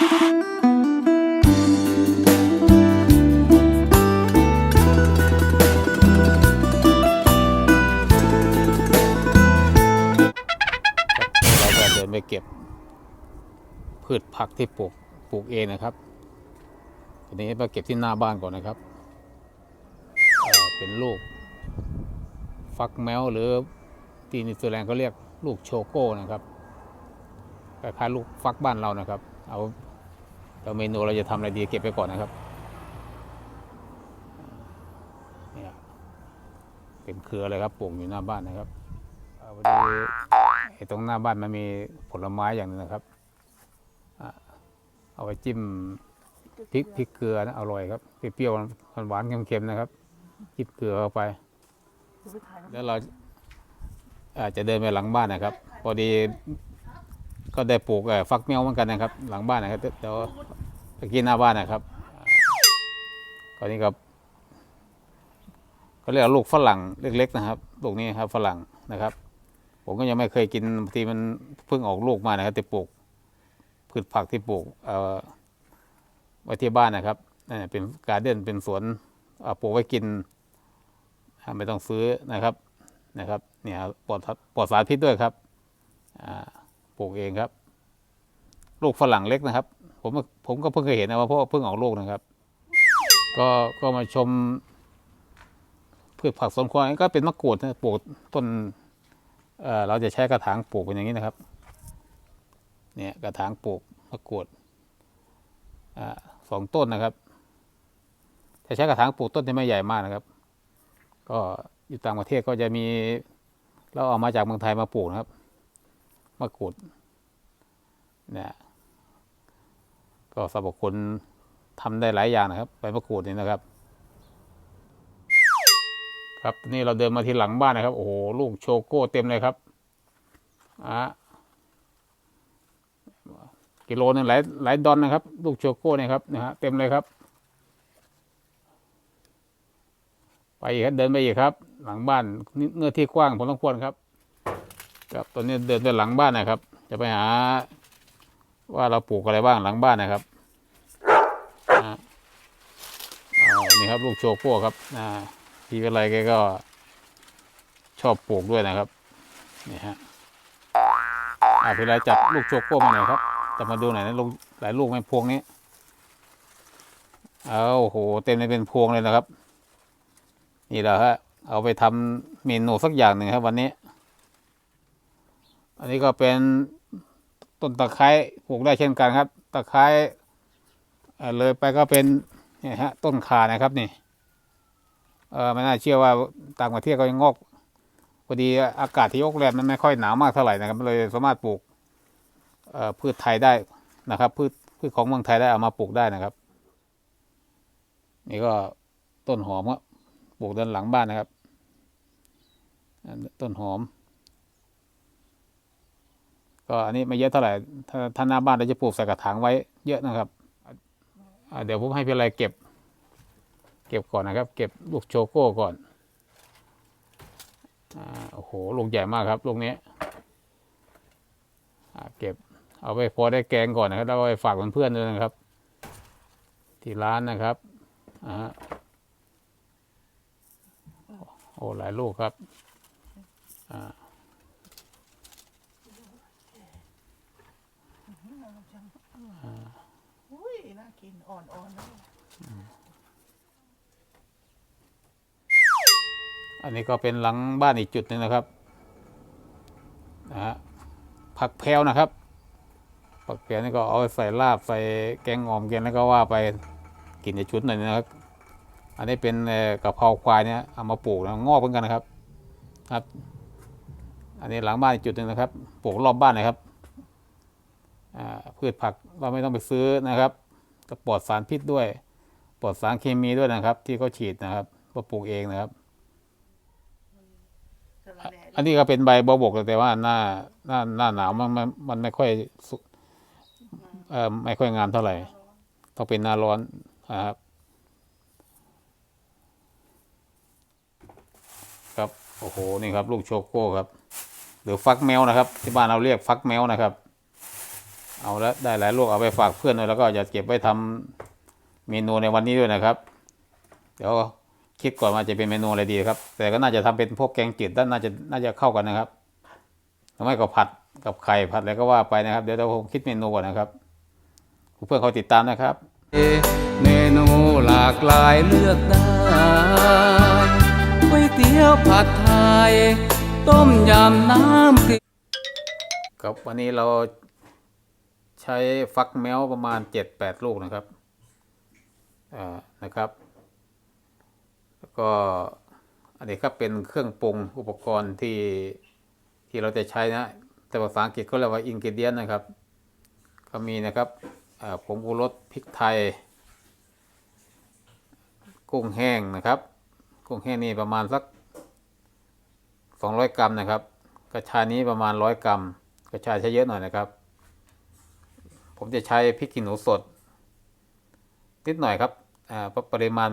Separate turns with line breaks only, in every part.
เราก็เดินไปเก็บ พืชผักที่ปลูกปลูกเองนะครับทีนี้มาเก็บที่หน้าบ้านก่อนนะครับ เป็นลูก ฟักแมวหรือที่นิวซีแลนเขาเรียกลูกโชโก้นะครับคล้ายๆลูกฟักบ้านเรานะครับ เอา เราเมนูเราจะทำอะไรดีเก็บไปก่อนนะครับเนี่ยเป็นเครือเลยครับปลูกอยู่หน้าบ้านนะครับเอาพอดีไอ้ตรงหน้าบ้านมันมีผลไม้อย่างหนึงนะครับอะเอาไปจิ้มพริกพริกเกลือนะอร่อยครับเปรี้ยวๆหวานๆเค็มๆนะครับจิ้มเกลือเข้าไป แล้วเราอาจจะเดินไปหลังบ้านนะครับ พอดี ก็ได้ปลูกฟักแมวเหมือนกันนะครับ หลังบ้านนะครับเดี๋ยวตะกี้หน้าบ้านนะครับก็นี่ครับเขาเรียกว่าลูกฝรั่งเล็ก ๆ นะครับลูกนี้ครับฝรั่งนะครับ ผมก็ยังไม่เคยกินบางทีมันเพิ่งออกลูกมานะครับแต่ปลูกพืชผักที่ปลูกเอ่อไว้ที่บ้านนะครับนั่เป็นการเด่นเป็นสวนปลูกไว้กินไม่ต้องซื้อนะครับนะครับเนี่ยปลอดปลอดสารพิษด้วยครับ ปลูกเองครับลูกฝรั่งเล็กนะครับ ผมผมก็เพิ่งเคยเห็นนะว่าเพราะว่าเพิ่งออกลูกนะครับ ก็ก็มาชมพืชผักสวนครัวก็เป็นมะกรูดนะปลูกต้นเเราจะใช้กระถางปลูกเป็นอย่างนี้นะครับ เนี่ยกระถางปลูกมะกรูดอสองต้นนะครับจะใช้กระถางปลูกต้นที่ไม่ใหญ่มากนะครับ ก็อยู่ต่างประเทศก็จะมีเราเอามาจากเมืองไทยมาปลูกนะครับ มะกรูดเนี่ยก็สรรพคุณทำได้หลายอย่างนะครับใบมะกรูดนี่นะครับ ครับนี่เราเดินมาที่หลังบ้านนะครับ โอ้โหลูกโชโก้เต็มเลยครับอะกิโลนึงหลายหลายดอนนะครับ ลูกโชโก้เนี่ยครับนะฮะเต็มเลยครับ ไปอีกครับเดินไปอีกครับ หลังบ้านเนื้อที่กว้างพอสมควรครับ ครับตอนนี้เดินไปหลังบ้านนะครับ จะไปหา ว่าเราปลูกอะไรบ้างหลังบ้านนะครับอ่าเอานี่ครับลูกโชโก้ครับอ่าพี่เป็นไรแกก็ชอบปลูกด้วยนะครับนี่ฮะอ่าพี่ไรจับลูกโชโก้มาหน่อยครับจะมาดูหน่อยนะลูกหลายลูกไหมพวงนี้เอาโอ้โหเต็มเลยเป็นพวงเลยนะครับ นี่แหละฮะเอาไปทำเมนูสักอย่างหนึ่งครับ วันนี้ อันนี้ก็เป็นต้นตะไคร้ปลูกได้เช่นกันครับ ตะไคร้เลยไปก็เป็นนี่ฮะต้นข่านะครับนี่เออไม่น่าเชื่อว่าต่างประเทศก็ยังงอกพอดีอากาศที่โอกแลนด์มันไม่ค่อยหนาวมากเท่าไหร่นะครับเลยสามารถปลูกพืชไทยได้นะครับพืชพืชของเมืองไทยได้เอามาปลูกได้นะครับ นี่ก็ต้นหอมก็ปลูกด้านหลังบ้านนะครับ ต้นหอม ก็อันนี้ไม่เยอะเท่าไหร่ถ้าถ้าหน้าบ้านเราจะปลูกใส่กระถางไว้เยอะนะครับเดี๋ยวผมให้พี่อะไรเก็บ เก็บก่อนนะครับ เก็บลูกโชโก้ก่อนอโอ้โหลูกใหญ่มากครับลูกนี้เก็บเอาไปพอได้แกงก่อนนะครับแล้วไปฝากเพื่อนๆด้วยนะครับ ที่ร้านนะครับอ่าโอ้หลายลูกครับอ่า
อุ้ยน่ากินอ่อนๆนะ
อันนี้ก็เป็นหลังบ้านอีกจุดหนึ่งนะครับนะฮะผักแพรวนะครับ ผักแพรวนี่ก็เอาไปใส่ลาบใส่แกงอ่อมแกงแล้วก็ว่าไปกินในชุดหน่อยนะครับ อันนี้เป็นกะเพราควายเนี่ยเอามาปลูกนะงอกเหมือนกันนะครับ ครับ อันนี้หลังบ้านอีกจุดหนึ่งนะครับ ปลูกรอบบ้านนะครับ พืชผักเราไม่ต้องไปซื้อนะครับก็ปลอดสารพิษด้วย ปลอดสารเคมีด้วยนะครับ ที่เขาฉีดนะครับก็ปลูกเองนะครับ
สะระแหน่
อันนี้ก็เป็นใบบวบกแต่ว่าหน้าหน้าหน้าหนาวมันมันมันไม่ค่อยสุเอ่อไม่ค่อยงามเท่าไหร่ต้องเป็นหน้าร้อนนะครับครับโอ้โหนี่ครับ ลูกโชโก้ครับ หรือฟักแมวนะครับ ที่บ้านเราเรียกฟักแมวนะครับ เอาแล้วได้หลายลูกเอาไปฝากเพื่อนด้วยแล้วก็จะเก็บไว้ทำเมนูในวันนี้ด้วยนะครับ เดี๋ยวคิดก่อนว่าจะเป็นเมนูอะไรดีครับ แต่ก็น่าจะทำเป็นพวกแกงจืดด้านน่าจะน่าจะเข้ากันนะครับหรือไม่ก็ผัดกับไข่ผัดอะไรก็ว่าไปนะครับ เดี๋ยวเราคงคิดเมนูก่อนนะครับเพื่อนเขาติดตามนะครับ
เมนูหลากหลายเลือกได้ก๋วยเตี๋ยวผัดไทยต้มยำน้ำพริก
ครับวันนี้เรา ใช้ฟักแมวประมาณเจ็ดแปดลูกนะครับอ่านะครับแล้วก็อันนี้ครับเป็นเครื่องปรุงอุปกรณ์ที่ที่เราจะใช้นะ แต่ภาษาอังกฤษเขาเรียกว่าอินกิเดียนนะครับ ก็มีนะครับผงชูรสพริกไทย กุ้งแห้งนะครับ กุ้งแห้งนี่ประมาณสัก 200 กรัมนะครับ กระชายนี้ประมาณ 100 กรัม กระชายใช้เยอะหน่อยนะครับ ผมจะใช้พริกขี้หนูสด นิดหน่อยครับอ่าปริมาณ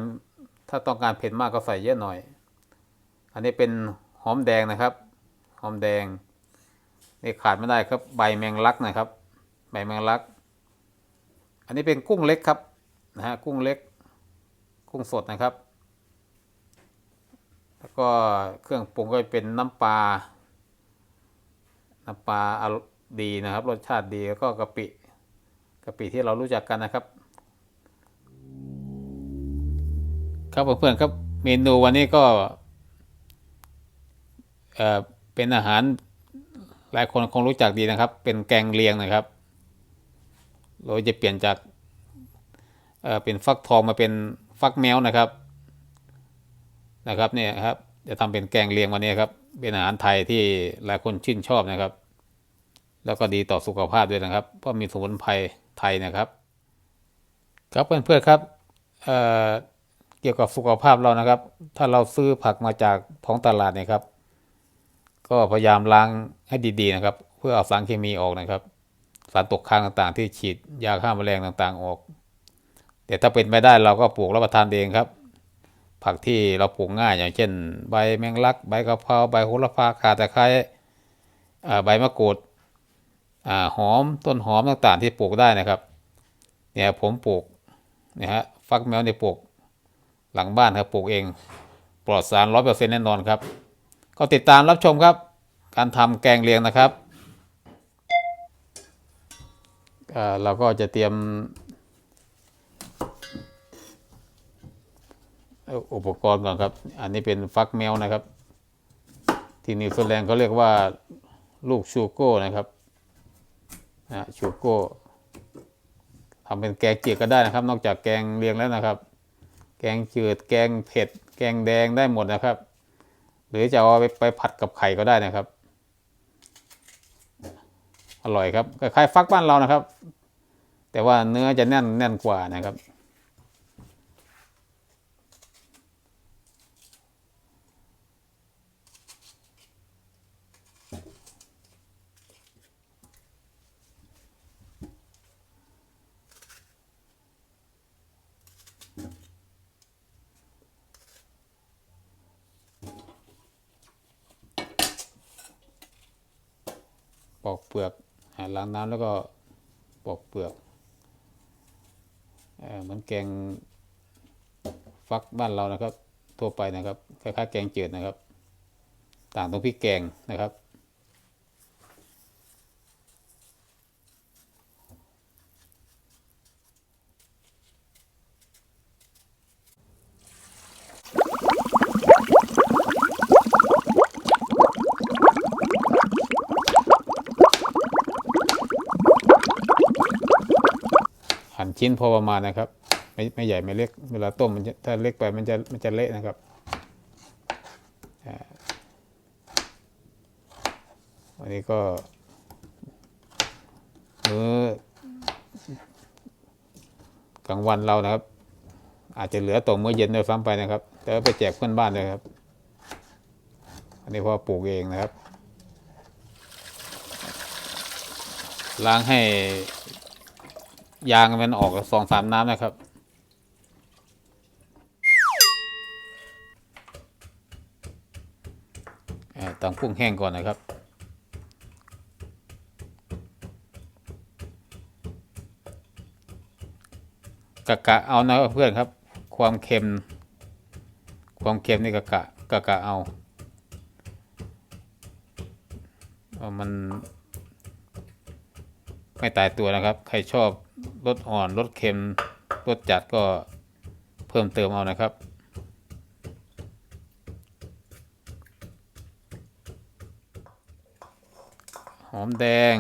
ถ้าต้องการเผ็ดมากก็ใส่เยอะหน่อย อันนี้เป็นหอมแดงนะครับ หอมแดงนี่ขาดไม่ได้ครับใบแมงลักนะครับ ใบแมงลัก อันนี้เป็นกุ้งเล็กครับนะฮะกุ้งเล็ก กุ้งสดนะครับ แล้วก็เครื่องปรุงก็เป็นน้ำปลาน้ำปลาดีนะครับ รสชาติดีแล้วก็กะปิ กะปิที่เรารู้จักกันนะครับ ครับเพื่อนๆครับเมนูวันนี้ก็เอ่อเป็นอาหารหลายคนคงรู้จักดีนะครับ เป็นแกงเลียงนะครับ เราจะเปลี่ยนจากเอ่อเป็นฟักทองมาเป็นฟักแมวนะครับนะครับเนี่ยครับจะทำเป็นแกงเลียงวันนี้ครับ เป็นอาหารไทยที่หลายคนชื่นชอบนะครับ แล้วก็ดีต่อสุขภาพด้วยนะครับ เพราะมีสมุนไพร ไทยนะครับครับเพื่อนๆครับเเกี่ยวกับสุขภาพเรานะครับ ถ้าเราซื้อผักมาจากท้องตลาดเนี่ยครับ ก็พยายามล้างให้ดีๆนะครับ เพื่อเอาสารเคมีออกนะครับ สารตกค้างต่างๆ ที่ฉีดยาฆ่าแมลงต่างๆออก แต่ถ้าเป็นไปได้เราก็ปลูกรับประทานเองครับ ผักที่เราปลูกง่ายอย่างเช่น ใบแมงลัก ใบกะเพราใบโหระพาข่าตะไคร้ใบมะกรูด อหอมต้นหอมต่างๆที่ปลูกได้นะครับ เนี่ยผมปลูกนี่ยฮะฟักแมวเนี่ยปลูกหลังบ้านครับปลูกเอง ปลอดสารร้อยเปอร์เซ็นต์แน่นอนครับ ก็ติดตามรับชมครับ การทำแกงเลียงนะครับเราก็จะเตรียมอาอุปกรณ์ก่อนครับ อันนี้เป็นฟักแมวนะครับ ที่นิวซีแลนด์เขาเรียกว่าลูกชูโก้นะครับ นะชูโก้ทำเป็นแกงจืดก็ได้นะครับ นอกจากแกงเลียงแล้วนะครับ แกงจืดแกงเผ็ด แกงแดงได้หมดนะครับ หรือจะเอาไปไปผัดกับไข่ก็ได้นะครับ อร่อยครับคล้ายฟักบ้านเรานะครับ แต่ว่าเนื้อจะแน่นแน่นกว่านะครับ อกเปลือกหาล้างน้ำแล้วก็ปอกเปลือกเอ่อเหมือนแกงฟักบ้านเรานะครับ ทั่วไปนะครับคล้ายๆแกงจืดนะครับ ต่างตรงพริกแกงนะครับ ชิ้นพอประมาณนะครับ ไม่ไม่ใหญ่ไม่เล็กเวลาต้มมันจะถ้าเล็กไปมันจะมันจะเละนะครับอันนี้ก็มื้อกลางวันเรานะครับ อาจจะเหลือตกมื้อเย็นด้วยซ้ำไปนะครับ แต่ไปแจกเพื่อนบ้านเลยครับ อันนี้เพอปลูกเองนะครับล้างให้ ยางมันออกสองสามน้ำนะครับ ต้องพุ่งแห้งก่อนนะครับกะกะเอานะเพื่อนครับ ความเค็ม ความเค็มนี่กะกะกะกะเอาเอามันไม่ตายตัวนะครับ ใครชอบ รสอ่อนรสเค็มรสจัดก็เพิ่มเติมเอานะครับ หอมแดง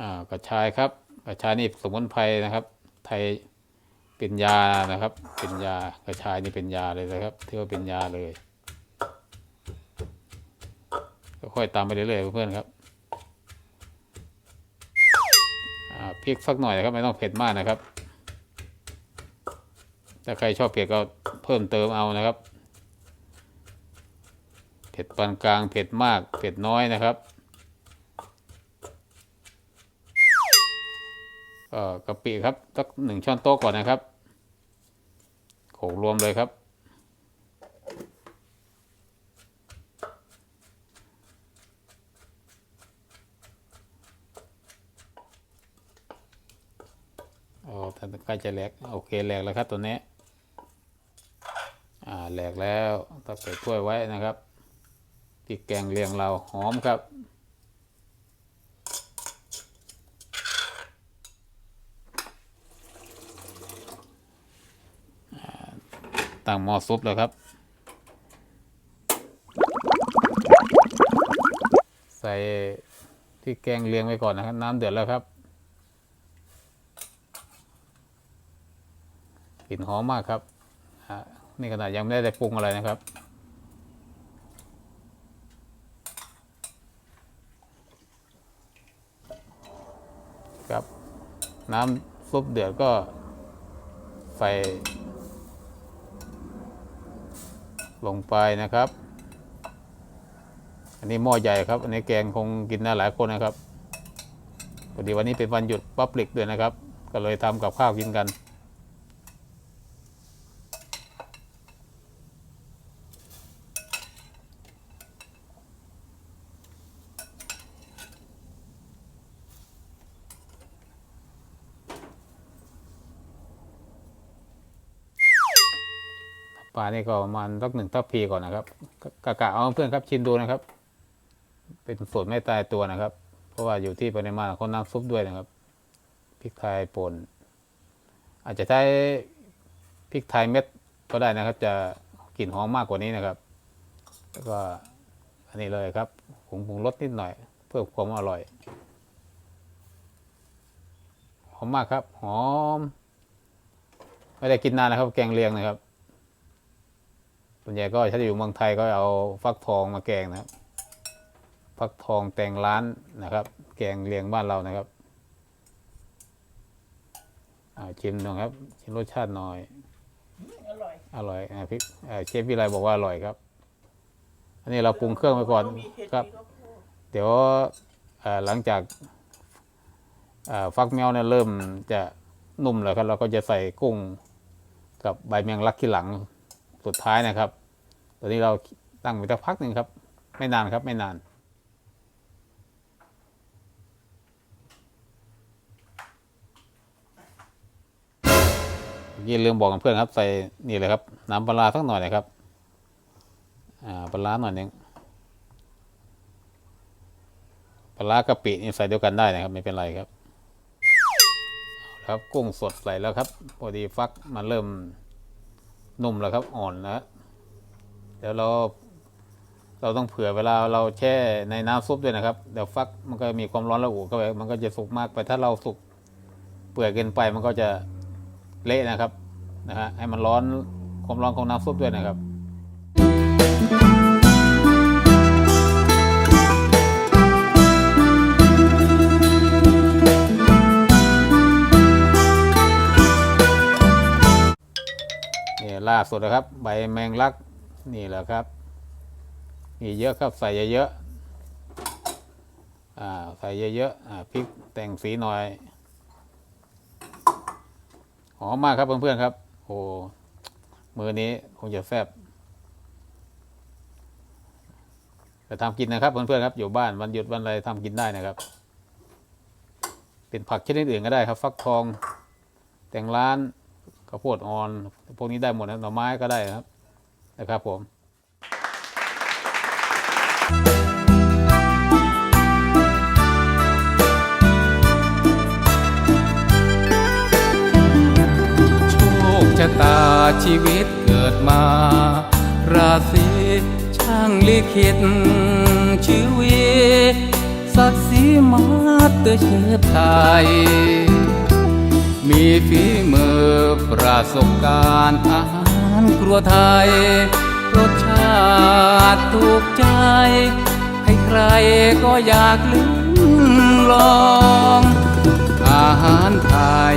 อ่ากระชายครับกระชายนี่สมุนไพรนะครับ ไทยเป็นยานะครับ เป็นยากระชายนี่เป็นยาเลยนะครับ เที่ว่าเป็นยาเลยก็ ค่อยตามไปเรื่อยๆเพื่อนๆครับพริกสักหน่อยนะครับไม่ต้องเผ็ดมากนะครับถ้าใครชอบเผ็ดก็เพิ่มเติมเอานะครับ เผ็ดปานกลางเผ็ดมากเผ็ดน้อยนะครับก็กะปิครับสักหนึ่งช้อนโต๊ะก่อนนะครับโขลกรวมเลยครับ ท่านใกล้จะแหลกโอเคแหลกแล้วครับตัวนี้อ่าแหลกแล้วตักใส่ถ้วยไว้นะครับพริกแกงเลียงเราหอมครับตั้งหม้อซุปแล้วครับ ใส่ที่แกงเลียงไว้ก่อนนะครับ น้ำเดือดแล้วครับ กลิ่นหอมมากครับนี่ขนาดยังไม่ได้ปรุงอะไรนะครับครับ น้ำซุปเดือดก็ใส่ลงไปนะครับ อันนี้หม้อใหญ่ครับ อันนี้แกงคงกินได้หลายคนนะครับพอดีวันนี้เป็นวันหยุดปับลิกด้วยนะครับ ก็เลยทำกับข้าวกินกัน ปลานี่ก็ประมาณสักหนึ่งทัพพีก่อนนะครับกะกะเอาเพื่อนครับชิมดูนะครับ เป็นสูตรไม่ตายตัวนะครับ เพราะว่าอยู่ที่ปริมาณของน้ำซุปด้วยนะครับพริกไทยป่นอาจจะใช้พริกไทยเม็ดก็ได้นะครับ จะกลิ่นหอมมากกว่านี้นะครับ แล้วก็อันนี้เลยครับผงปรุงรสนิดหน่อย เพื่อความอร่อยหอมมากครับ หอม ไม่ได้กินนานนะครับ แกงเลียงนะครับ ส่วนใหญ่ก็ถ้าอยู่เมืองไทยก็เอาฟักทองมาแกงนะครับ ฟักทองแตงร้านนะครับ แกงเลียงบ้านเรานะครับอ่าชิมหน่อยครับ ชิมรสชาติหน่อย
อร่อย
อร่อยอ่าพริกอ่าเชฟวิไลบอกว่าอร่อยครับ อันนี้เราปรุงเครื่องไว้ก่อน
มีเห็ด
ครับ
มีข้าวโพด
เดี๋ยวเอ่อหลังจากเอ่อฟักแมวเนี่ยเริ่มจะนุ่มแล้วครับ เราก็จะใส่กุ้งกับใบแมงลักที่หลัง สุดท้ายนะครับตอนนี้เราตั้งไว้สักพักหนึ่งครับ ไม่นานครับไม่นานเมื่อกี้ลืมบอกกับเพื่อนครับ ใส่นี่เลยครับ น้ำปลาสักหน่อยนะครับ อ่าปลาร้าหน่อยนึงปลาร้ากะปินี่ใส่เดียวกันได้นะครับ ไม่เป็นไรครับ ครับกุ้งสดใส่แล้วครับพอดีฟักมันเริ่ม นุ่มแล้วครับอ่อนแล้วเดี๋ยวเราเราต้องเผื่อเวลาเราแช่ในน้ำซุปด้วยนะครับเดี๋ยวฟักมันก็มีความร้อนระอุเข้าไปมันก็จะสุกมากไปถ้าเราสุกเปื่อยเกินไปมันก็จะเละนะครับนะฮะให้มันร้อนความร้อนของน้ำซุปด้วยนะครับ ล่าสุดนะครับ ใบแมงลักนี่แหละครับมีเยอะครับใส่เยอะๆใส่เยอะๆพริกแต่งสีหน่อยหอมมากครับเพื่อนๆครับ โอ้มือนี้คงจะแซ่บไปทำกินนะครับเพื่อนๆครับอยู่บ้านวันหยุดวันอะไรทำกินได้นะครับ เป็นผักชนิดอื่นก็ได้ครับ ฟักทอง แตงร้าน ข้าวโพดอ่อน พวกนี้ได้หมดนะหน่อไม้ก็ได้นะครับนะครับผม
โชคชะตาชีวิตเกิดมา ราศีช่างลิขิตชีวิตศักดิ์ศรีมาเตอร์เชื้อไทย มีฝีมือประสบการณ์อาหารครัวไทย รสชาติถูกใจใครก็อยากลิ้มลอง อาหารไทย